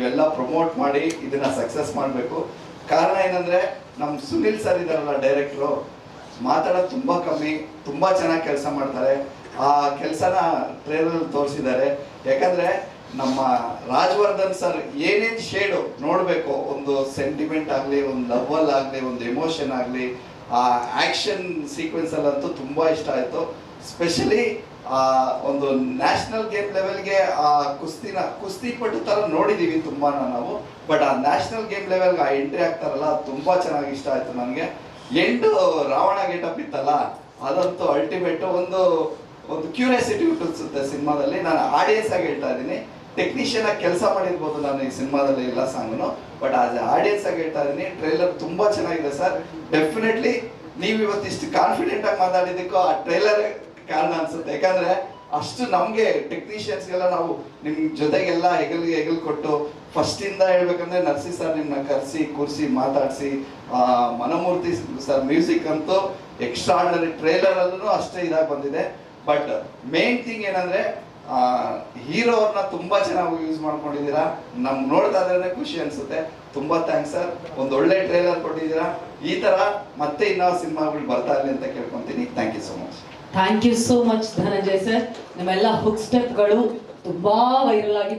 ನೀವೆಲ್ಲ ಪ್ರಮೋಟ್ ಮಾಡಿ ಇದನ್ನ ಸಕ್ಸಸ್ ಮಾಡಬೇಕು. ಕಾರಣ ಏನಂದ್ರೆ ನಮ್ಮ ಸುನಿಲ್ ಸರ್ ಇದಾರಲ್ಲ ಡೈರೆಕ್ಟ್ರು ಮಾತಾಡೋದು ತುಂಬಾ ಕಮ್ಮಿ, ತುಂಬಾ ಚೆನ್ನಾಗಿ ಕೆಲಸ ಮಾಡ್ತಾರೆ. ಆ ಕೆಲಸನ ಟ್ರೇಲರ್ ತೋರಿಸಿದ್ದಾರೆ. ಯಾಕಂದ್ರೆ, ನಮ್ಮ ರಾಜವರ್ಧನ್ ಸರ್ ಏನೇನ್ ಶೇಡು ನೋಡ್ಬೇಕು, ಒಂದು ಸೆಂಟಿಮೆಂಟ್ ಆಗ್ಲಿ, ಒಂದು ಲವ್ವಲ್ ಆಗ್ಲಿ, ಒಂದು ಎಮೋಷನ್ ಆಗ್ಲಿ, ಆ ಆಕ್ಷನ್ ಸೀಕ್ವೆನ್ಸ್ ಅಲ್ಲಂತೂ ತುಂಬಾ ಇಷ್ಟ ಆಯ್ತು. ಸ್ಪೆಷಲಿ ಆ, ಒಂದು ನ್ಯಾಷನಲ್ ಗೇಮ್ ಲೆವೆಲ್ಗೆ ಆ, ಕುಸ್ತಿನ, ಕುಸ್ತಿ ಪಟ್ಟು ತರ ನೋಡಿದೀವಿ ತುಂಬಾ ನಾವು. ಬಟ್ ಆ ನ್ಯಾಷನಲ್ ಗೇಮ್ ಲೆವೆಲ್ಗೆ ಆ ಎಂಟ್ರಿ ಆಗ್ತಾರಲ್ಲ ತುಂಬಾ ಚೆನ್ನಾಗಿ ಇಷ್ಟ ಆಯ್ತು ನನಗೆ. ಎಂಟು ರಾವಣ ಗೇಟಪ್ ಇತ್ತಲ್ಲ, ಅದಂತೂ ಅಲ್ಟಿಮೇಟ್ ಒಂದು ಒಂದು ಕ್ಯೂರಿಯಾಸಿಟಿ ಹುಟ್ಟಿಸುತ್ತೆ ಸಿನಿಮಾದಲ್ಲಿ. ನಾನು ಆಡಿಯನ್ಸ್ ಆಗಿ ಹೇಳ್ತಾ ಇದ್ದೀನಿ. ಟೆಕ್ನಿಷಿಯನ್ ಆಗಿ ಕೆಲಸ ಮಾಡಿರ್ಬೋದು ನಾನು ಈ ಸಿನಿಮಾದಲ್ಲಿ ಎಲ್ಲ ಸಾಂಗ್ನು. ಬಟ್ ಆಸ್ ಆಡಿಯನ್ಸ್ ಆಗಿ ಹೇಳ್ತಾ ಇದ್ದೀನಿ ಟ್ರೈಲರ್ ತುಂಬಾ ಚೆನ್ನಾಗಿದೆ ಸರ್. ಡೆಫಿನೆಟ್ಲಿ ನೀವು ಇವತ್ತಿಷ್ಟು ಕಾನ್ಫಿಡೆಂಟ್ ಆಗಿ ಮಾತಾಡಿದ್ದಕ್ಕೂ ಆ ಟ್ರೈಲರ್ ಕಾರಣ ಅನ್ಸುತ್ತೆ. ಯಾಕಂದ್ರೆ ಅಷ್ಟು ನಮ್ಗೆ ಟೆಕ್ನಿಷಿಯನ್ಸ್ಗೆಲ್ಲ ನಾವು ನಿಮ್ ಜೊತೆಗೆಲ್ಲ ಹೆಗಲ್ ಹೆಗಲ್ ಕೊಟ್ಟು ಫಸ್ಟ್ ಇಂದ ಹೇಳ್ಬೇಕಂದ್ರೆ ನರ್ಸಿ ಸರ್ ನಿಮ್ನ ಕರೆಸಿ, ಕೂರಿಸಿ, ಮಾತಾಡಿಸಿ ಮನಮೂರ್ತಿ ಸರ್ ಮ್ಯೂಸಿಕ್ ಅಂತೂ ಎಕ್ಸ್ಟ್ರಾರ್ಡನರಿ ಟ್ರೇಲರ್ ಅಲ್ಲೂ ಅಷ್ಟೇ ಇದಾಗಿ ಬಂದಿದೆ. ಬಟ್ ಮೇನ್ ಥಿಂಗ್ ಏನಂದ್ರೆ ಹೀರೋ ಅವ್ರನ್ನ ತುಂಬಾ ಚೆನ್ನಾಗಿ ಯೂಸ್ ಮಾಡ್ಕೊಂಡಿದ್ದೀರಾ. ನಮ್ಗೆ ನೋಡ್ತಾ ಇದ್ರೆ ಖುಷಿ ಅನ್ಸುತ್ತೆ. ತುಂಬಾ ಥ್ಯಾಂಕ್ಸ್ ಸರ್ ಒಂದು ಒಳ್ಳೆ ಟ್ರೇಲರ್ ಕೊಟ್ಟಿದ್ದೀರಾ. ಈ ತರ ಮತ್ತೆ ಇನ್ನೂ ಸಿನಿಮಾಗಳು ಬರ್ತಾ ಇರಲಿ ಅಂತ ಕೇಳ್ಕೊಂತೀನಿ. Thank you so much thank you so much Dhananjay sir ನಿಮ್ಮೆಲ್ಲ ಹುಕ್ ಸ್ಟೆಪ್ಗಳು ತುಂಬಾ ವೈರಲ್ ಆಗಿ